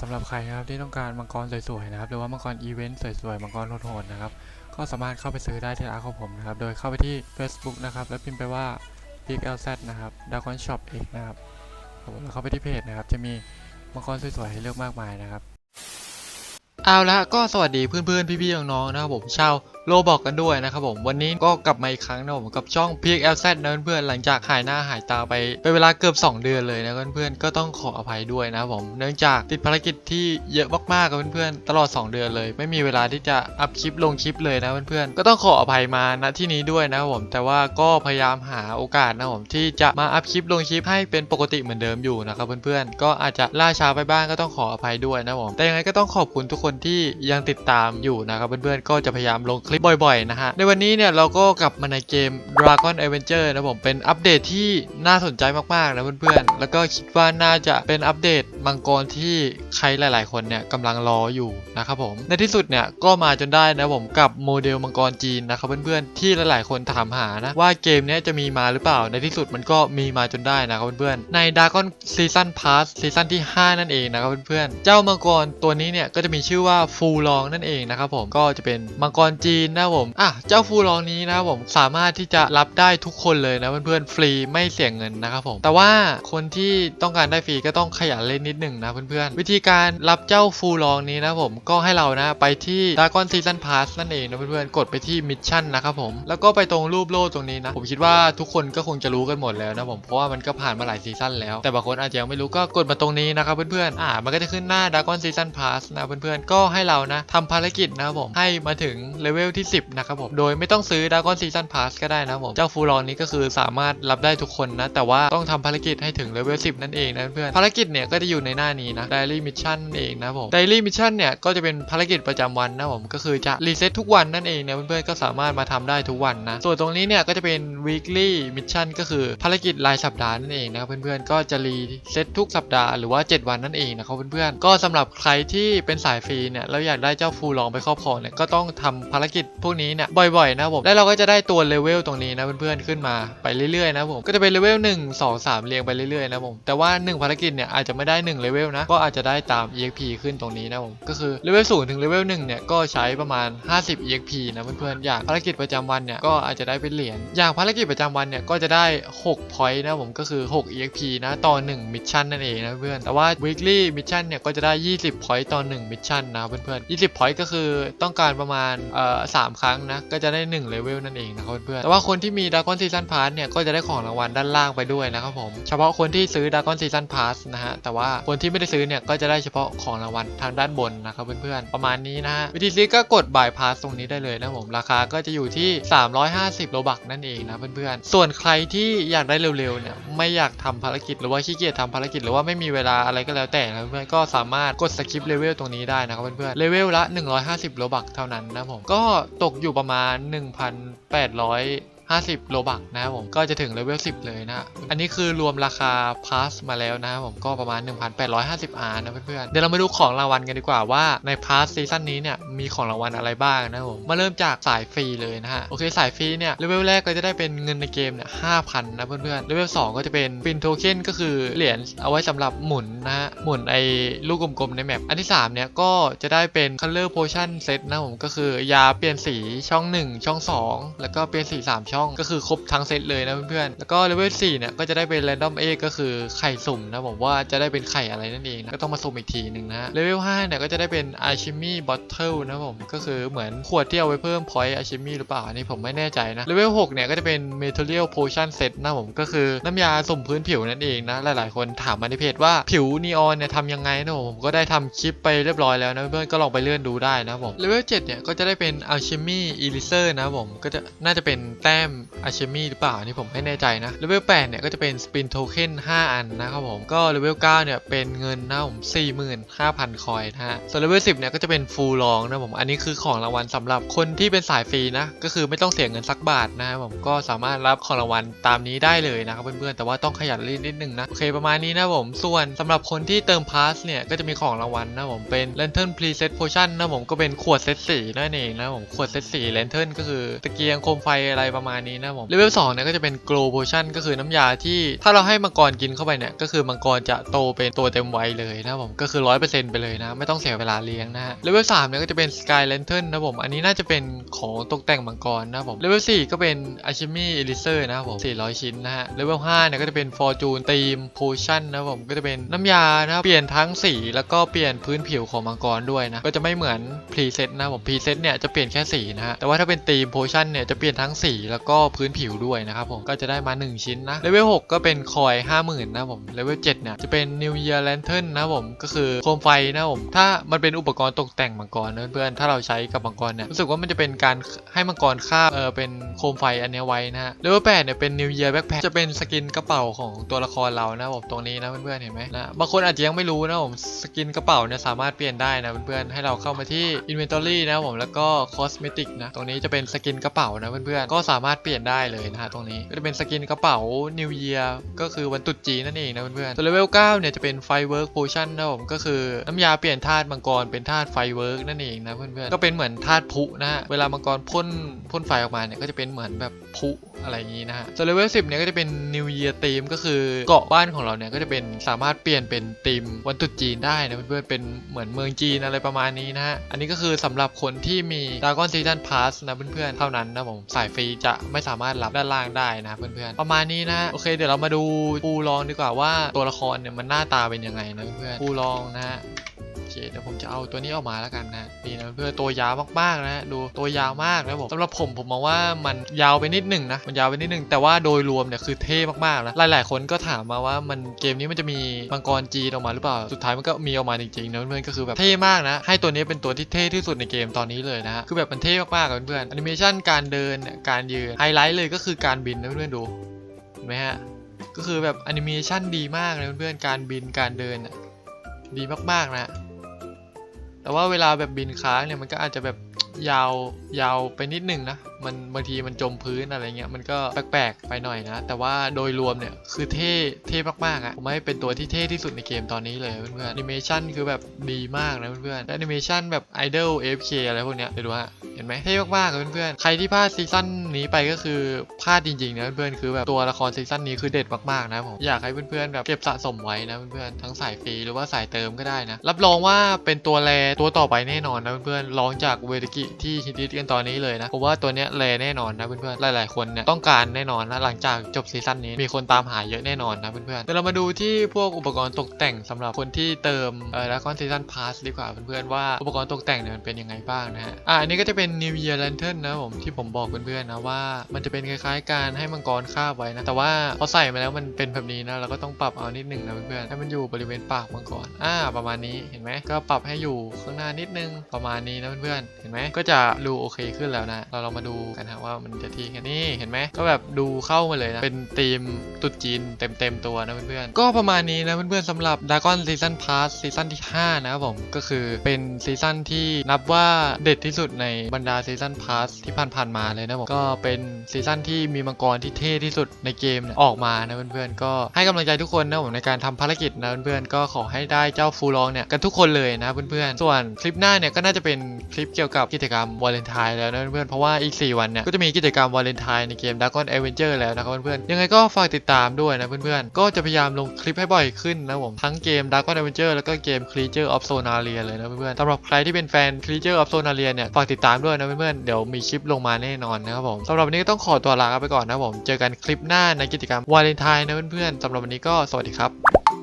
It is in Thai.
สำหรับใครนะครับที่ต้องการมังกรสวยๆนะครับหรือว่ามังกรอีเวนต์สวยๆมังกรโหดๆนะครับก็สามารถเข้าไปซื้อได้ที่ร้านของผมนะครับโดยเข้าไปที่ Facebook นะครับแล้วพิมพ์ไปว่า Big LZ นะครับ Dragon Shop X นะครับผมแล้วเข้าไปที่เพจนะครับจะมีมังกรสวยๆให้เลือกมากมายนะครับเอาละก็สวัสดีเพื่อนๆพี่ๆน้องๆนะครับผมชาวโลบอกกันด้วยนะครับผมวันนี้ก็กลับมาอีกครั้งนะผมกับช่อง PXLZ นะเพื่อนๆหลังจากหายหน้าหายตาไปเป็นเวลาเกือบ 2 เดือนเลยนะเพื่อนๆก็ต้องขออภัยด้วยนะผมเนื่องจากติดภารกิจที่เยอะมากๆกับเพื่อนๆตลอด 2 เดือนเลย ไม่มีเวลาที่จะอัพคลิปลงคลิปเลยนะเพื่อนๆก็ต้องขออภัยมาณที่นี้ด้วยนะผมแต่ว่าก็พยายามหาโอกาสนะผมที่จะมาอัพคลิปลงคลิปให้เป็นปกติเหมือนเดิมอยู่นะครับเพื่อนๆก็อาจจะล่าช้าไปบ้างก็ต้องขออภัยด้วยนะผมแต่ยังไงก็ต้องขอบคุณทุกคนที่ยังติดตามอยู่นะครับเพื่อนๆก็จะพยายามลงคลิปบ่อยๆนะฮะ ในวันนี้เนี่ยเราก็กลับมาในเกม Dragon Adventure นะผม เป็นอัปเดตที่น่าสนใจมากๆนะเพื่อนๆ แล้วก็คิดว่าน่าจะเป็นอัปเดตมังกรที่ใครหลายๆ คนเนี่ยกำลังรออยู่นะครับผม ในที่สุดเนี่ยก็มาจนได้นะผมกับโมเดลมังกรจีนนะครับเพื่อนๆ ที่หลายๆ คนถามหานะว่าเกมนี้จะมีมาหรือเปล่า ในที่สุดมันก็มีมาจนได้นะครับเพื่อนๆ ใน Dragon Season Pass ซีซั่นที่ 5 นั่นเองนะครับเพื่อนๆ เจ้ามังกรตัวนี้เนี่ยก็จะมีชื่อว่าฟูลองนั่นเองนะครับผม ก็จะเป็นมังกรจีนนะผมอะเจ้าฟูลองนี้นะครับผมสามารถที่จะรับได้ทุกคนเลยนะเพื่อนๆฟรีไม่เสียเงินนะครับผม แต่ว่าคนที่ต้องการได้ฟรีก็ต้องขยันเล่นนิดหนึ่งนะเพื่อนๆวิธีการรับเจ้าฟูลองนี้นะผมก็ให้เรานะไปที่ Dragon Season Pass นั่นเองนะเพื่อนๆกดไปที่มิชชั่นนะครับผมแล้วก็ไปตรงรูปโล่ตรงนี้นะผมคิดว่าทุกคนก็คงจะรู้กันหมดแล้วนะผมเพราะว่ามันก็ผ่านมาหลายซีซั่นแล้ว แต่บางคนอาจจะยังไม่รู้ก็กดมาตรงนี้นะครับเพื่อนๆอ่ามันก็จะขึ้นหน้า Dragon Season Pass นะเพื่อนๆก็ให้เรานะทำภารกิจนะครับผมให้มาถึงเลเวลที่ 10 นะครับผม โดยไม่ต้องซื้อ Dragon Season Pass ก็ได้นะผม เจ้าฟูลอนนี้ก็คือสามารถรับได้ทุกคนนะ แต่ว่าต้องทำภารกิจให้ถึงเลเวล10 นั่นเองนะเพื่อน ภารกิจเนี่ยก็จะอยู่ในหน้านี้นะ Daily Mission นั่นเองนะผม Daily Mission เนี่ยก็จะเป็นภารกิจประจำวันนะผม ก็คือจะรีเซ็ตทุกวันนั่นเองนะเพื่อนๆก็สามารถมาทำได้ทุกวันนะ ส่วนตรงนี้เนี่ยก็จะเป็น weekly mission ก็คือภารกิจรายสัปดาห์นั่นเองนะเพื่อนๆก็จะรีเซ็ตทุกสัปดาห์หรือว่า 7 วันนั่นเองนะครับเพื่อนๆก็สำหรับใครที่เป็นสายฟรีเนี่ยแล้วอยากได้เจ้าฟูลองไปครอบครองเนี่ยก็ต้องทำภารกิจพวกนี้เนี่ยบ่อยๆนะผมแล้วเราก็จะได้ตัวเลเวลตรงนี้นะเพื่อนๆขึ้นมาไปเรื่อยๆนะผมก็จะเป็นเลเวล1 2 3 เรียงไปเรื่อยๆนะผมแต่ว่า 1 ภารกิจเนี่ยอาจจะไม่ได้1เลเวลนะก็อาจจะได้ตาม EXP ขึ้นตรงนี้นะผมก็คือเลเวล0ถึงเลเวล1เนี่ยก็ใช้ประมาณ 50 EXP นะเพื่อนๆอย่างภารกิจประจำวันเนี่ยก็อาจจะได้เป็นเหรียญอย่างภารกิจประจำวันเนี่ยก็จะได้6 point นะผมก็คือ 6 EXP นะต่อ1 mission นั่นเองนะเพื่อนแต่ว่า weekly mission เนี่ยก็จะได้ 20 point ต่อ1 mission นะเพื่อนๆ20 point ก็คือต้องการประมาณเอ่อ3 ครั้งนะ ก็จะได้1 level นั่นเองนะครับเพื่อนแต่ว่าคนที่มี Dragon Season Pass เนี่ยก็จะได้ของรางวัลด้านล่างไปด้วยนะครับผมเฉพาะคนที่ซื้อ Dragon Season Pass นะฮะแต่ว่าคนที่ไม่ได้ซื้อเนี่ยก็จะได้เฉพาะของรางวัลทางด้านบนนะครับเพื่อนๆประมาณนี้นะฮะวิธีซื้อก็กด bypass ตรงนี้ได้เลยนะผมราคาก็จะอยู่ที่ 350 โลบักนั่นเองนะเพื่อนๆส่วนใครที่อยากได้เร็วๆเนี่ย ไม่อยากทำภารกิจหรือว่าขี้เกียจทำภารกิจหรือว่าไม่มีเวลาอะไรก็แล้วแต่นะเพื่อนก็สามารถกดสกิปเลเวลตรงนี้ได้นะครับเพื่อนๆเลเวลละ 150โลบักเท่านั้นนะผมก็ตกอยู่ประมาณ 1,800 50 โลบักนะครับผมก็จะถึงเลเวล 10 เลยนะ อันนี้คือรวมราคาพาสมาแล้วนะครับผมก็ประมาณ 1,850อาร์นะเพื่อนๆ เดี๋ยวเรามาดูของรางวัลกันดีกว่าว่าในพาสซีซั่นนี้เนี่ยมีของรางวัลอะไรบ้างนะครับผม มาเริ่มจากสายฟรีเลยนะฮะ โอเคสายฟรีเนี่ยเลเวลแรกก็จะได้เป็นเงินในเกมเนี่ย5,000 นะเพื่อนๆ เลเวล 2 ก็จะเป็นฟินโทเค็นก็คือเหรียญเอาไว้สำหรับหมุนนะฮะ หมุนไอ้ลูกกลมๆในแมป อันที่ 3 เนี่ยก็จะได้เป็น Color Potion Set นะผมก็คือยาเปลี่ยนสีช่อง 1 ช่อง 2 แล้วก็เปลี่ยนสี 3 ช่องก็คือครบทั้งเซตเลยนะเพื่อนๆ แล้วก็เลเวล4เนี่ยก็จะได้เป็น Random Egg ก็คือไข่สุ่มนะผมว่าจะได้เป็นไข่อะไรนั่นเองนะก็ต้องมาสุ่มอีกทีหนึ่งนะเลเวล5เนี่ยก็จะได้เป็น Alchemy Bottle นะผมก็คือเหมือนขวดที่เอาไว้เพิ่ม Point Alchemy หรือเปล่าอันนี้ผมไม่แน่ใจนะเลเวล6เนี่ยก็จะเป็น Material Potion Set นะผมก็คือน้ำยาสุ่มพื้นผิวนั่นเองนะหลายๆ คนถามมาในเพจว่าผิวนีออนเนี่ยทำยังไงนะผมก็ได้ทำคลิปไปเรียบร้อยแล้วนะเพื่อนก็ลองไปเลื่อนดูได้นะผมเลเวล7เนี่ยก็จะได้เป็น Alchemy Eraser นะผมก็จะน่าจะเป็นแต้ม Alchemy หรือเปล่าอันนี้ผมไม่แน่ใจนะเลเวล8เนี่ยก็จะเป็น Spin Token 5อันนะครับผมก็เลเวล9เนี่ยเป็นเงินนะผม45,000 คอยนะฮะส่วนเลเวล10เนี่ยก็จะเป็น Full Long นะผมอันนี้คือของรางวัลสำหรับคนที่เป็นสายฟรีนะก็คือไม่ต้องเสียเงินสักบาทนะครับผมก็สามารถรับของรางวัลตามนี้ได้เลยนะครับเพื่อนๆแต่ว่าต้องขยันรีดนิดนึงนะโอเคประมาณนี้นะผมส่วนสำหรับคนที่เติมพาสเนี่ยก็จะมีของรางวัลนะผมเป็น Lantern Preset Potion นะผมก็เป็นขวดเซตสีนั่นเองนะผมขวดเซตสี Lantern ก็คือตะเกียงโคมไฟอะไรประมาณมาณนี้นะผมเลเวล2เนี่ยก็จะเป็น glow potion ก็คือน้ำยาที่ถ้าเราให้มังกรกินเข้าไปเนี่ยก็คือมังกรจะโตเป็นตัวเต็มวัยเลยนะผมก็คือ 100%ไปเลยนะ ไม่ต้องเสียเวลาเลี้ยงนะฮะเลเวล3เนี่ยก็จะเป็น sky lantern นะผมอันนี้น่าจะเป็นของตกแต่งมังกรนะผมเลเวล4ก็เป็น alchemy elixir นะครับผม400 ชิ้นนะฮะเลเวล5เนี่ยก็จะเป็น fortune team potion นะผมก็จะเป็นน้ำยานะครับเปลี่ยนทั้งสีแล้วก็เปลี่ยนพื้นผิวของมังกรด้วยนะก็จะไม่เหมือน preset นะผม preset เนี่ยจะเปลี่ยนแค่สีนะฮะแต่ว่าถ้าเป็น team potion เนี่ยจะเปลี่ยนทั้งสีแล้วก็พื้นผิวด้วยนะครับผมก็จะได้มา 1 ชิ้นนะเลเวล6ก็เป็นคอย50,000นะผมเลเวล7เนี่ยจะเป็น new year lantern นะผมก็คือโคมไฟนะผมถ้ามันเป็นอุปกรณ์ตกแต่งมังกรนะเพื่อนๆถ้าเราใช้กับมังกรเนี่ยรู้สึกว่ามันจะเป็นการให้มังกรคาเออเป็นโคมไฟอันเนี้ไว้นะฮะเลเวล8เนี่ยเป็น new year backpack จะเป็นสกินกระเป๋าของตัวละครเรานะผมตรงนี้นะเพื่อนๆเห็นไหมนะบางคนอาจจะยังไม่รู้นะผมสกินกระเป๋าเนี่ยสามารถเปลี่ยนได้นะเพื่อนๆให้เราเข้ามาที่ inventory นะผมแล้วก็ cosmetic นะตรงนี้จะเป็นสกินกระเป๋านะเพื่อนๆก็สามารถเปลี่ยนได้เลยนะฮะตรงนี้ก็จะเป็นสกินกระเป๋า new year ก็คือวันตรุษจีนนั่นเองนะเพื่อนๆส่วนเลเวล9เนี่ยจะเป็น firework potion นะผมก็คือน้ำยาเปลี่ยนธาตุมังกรเป็นธาตุ firework นั่นเองนะเพื่อนๆก็เป็นเหมือนธาตุพุนะฮะเวลามังกรพ่นพ่นไฟออกมาเนี่ยก็จะเป็นเหมือนแบบพุอะไรอย่างนี้นะฮะส่วนเลเวล10เนี่ยก็จะเป็น New Year Theme ก็คือเกาะบ้านของเราเนี่ยก็จะเป็นสามารถเปลี่ยนเป็นธีมวันตรุษจีนได้นะเพื่อนๆเป็นเหมือนเมืองจีนอะไรประมาณนี้นะฮะอันนี้ก็คือสำหรับคนที่มี Dragon Season Pass นะเพื่อนๆเท่านั้นนะผมสายฟรีจะไม่สามารถรับด้านล่างได้นะเพื่อนๆประมาณนี้นะโอเค เดี๋ยวเรามาดูปูลองดีกว่าว่าตัวละครเนี่ยมันหน้าตาเป็นยังไงนะเพื่อนๆปูลองนะฮะ เคเดี๋ยวผมจะเอาตัวนี้ออกมาแล้วกันนะนี่นะเพื่อตัวยาวมากๆนะดูตัวยาวมากนะผมสำหรับผมผมมองว่ามันยาวไปนิดหนึ่งนะมันยาวไปนิดหนึ่งแต่ว่าโดยรวมเนี่ยคือเท่มากๆนะหลายๆคนก็ถามมาว่ามันเกมนี้มันจะมีมังกรจีนออกมาหรือเปล่าสุดท้ายมันก็มีออกมาจริงๆนะเพื่อนก็คือแบบเท่มากนะให้ตัวนี้เป็นตัวที่เท่ที่สุดในเกมตอนนี้เลยนะฮะคือแบบมันเท่มากๆเพื่อนๆแอนิเมชันการเดินการยืนไฮไลท์เลยก็คือการบินนะเพื่อนๆดูเห็นไหมฮะก็คือแบบแอนิเมชันดีมากเลยเพื่อนๆการบินการเดินดีมากๆนะ แต่ว่าเวลาแบบบินค้างเนี่ยมันก็อาจจะแบบยาวยาวไปนิดนึงนะ มันบางทีมันจมพื้นอะไรเงี้ยมันก็แปลกๆไปหน่อยนะ แต่ว่าโดยรวมเนี่ยคือเท่เท่มากๆอะ่ะผมให้เป็นตัวที่เท่ที่สุดในเกมตอนนี้เลยเพื่อนๆแอนิเมชันคือแบบดีมากนะเพื่อนๆและแอนิเมชันแบบไอดอล AFK อะไรพวกเนี้ยเดี๋ยวดูฮะเห็นไหมเท่มากๆเลยเพื่อนๆใครที่พลาดซีซั่นนี้ไปก็คือพลาดจริงๆนะเพื่อนๆคือแบบตัวละครซีซั่นนี้คือเด็ดมากๆนะผมอยากให้เพื่อนๆแบบเก็บสะสมไว้นะเพื่อนๆทั้งสายฟรีหรือว่าสายเติมก็ได้นะรับรองว่าเป็นตัวแรตัวต่อไปแน่นอนนะเพื่อนๆลองจากเวทกิที่ฮิตกันตอนนี้เลยนะผมว่าตัวเนี้ยแรแน่นอนนะเพื่อนๆ หลายๆคนเนี่ยต้องการแน่นอนนะหลังจากจบซีซั่นนี้มีคนตามหาเยอะแน่นอนนะเพื่อนๆเดี๋ยวเรามาดูที่พวกอุปกรณ์ตกแต่งสำหรับคนที่เติมเอ่อแล้วก็ซีซั่นพาสดีกว่าเพื่อนๆว่าอุปกรณ์ตกแต่งเนี่ยมันเป็นยังไงบ้างนะฮะอะอันนี้ก็จะเป็น New Year Lantern นะผมที่ผมบอกเพื่อนๆนะว่ามันจะเป็นคล้ายๆ การให้มังกรคาบไว้นะแต่ว่าพอใส่มาแล้วมันเป็นแบบนี้นะเราก็ต้องปรับเอานิดหนึ่งนะเพื่อนๆให้มันอยู่บริเวณปากมังกรอ่าประมาณนี้เห็นไหมก็ปรับให้อยู่ข้างหน้านิดนึงประมาณนี้นะเพื่อนๆเห็นไหมก็จะดูโอเคขึ้นแล้วนะเราลองมาดูกันฮะว่ามันจะทีแค่นี้เห็นไหมก็แบบดูเข้ามาเลยนะเป็นธีมตรุษจีนเต็มๆตัวนะเพื่อนๆก็ประมาณนี้นะเพื่อนๆสำหรับ Dragon Season Pass ซีซั่นที่ 5 นะครับผมก็คือเป็นซีซั่นที่นับว่าเด็ดที่สุดในบรรดาซีซั่นพาสที่ผ่านๆมาเลยนะผมก็เป็นซีซั่นที่มีมังกรที่เท่ที่สุดในเกมออกมานะเพื่อนๆก็ให้กำลังใจทุกคนนะผมในการทำภารกิจนะเพื่อนๆก็ขอให้ได้เจ้าฟูลองเนี่ยกันทุกคนเลยนะเพื่อนๆส่วนคลิปหน้าเนี่ยก็น่าจะเป็นคลิปเกี่ยวกับกิจกรรมวาเลนไทน์แล้วนะเพื่อนๆเพราะว่าอีก 4วันเนี่ยก็จะมีกิจกรรมวาเลนไทน์ในเกม Dragon Adventure แล้วนะครับเพื่อนๆยังไงก็ฝากติดตามด้วยนะเพื่อนๆ ก็จะพยายามลงคลิปให้บ่อยขึ้นนะผมทั้งเกม Dragon Adventure แล้วก็เกม Creature of Sonaria เลยนะเพื่อนๆสำหรับใครที่เป็นแฟน Creature of Sonaria เนี่ยฝากติดตามด้วยนะเพื่อนๆเดี๋ยวมีคลิปลงมาแน่นอนนะครับผมสำหรับวันนี้ต้องขอตัวลาไปก่อนนะครับผมเจอกันคลิปหน้าในกิจกรรมวาเลนไทน์นะเพื่อนๆสำหรับวันนี้ก็สวัสดีครับ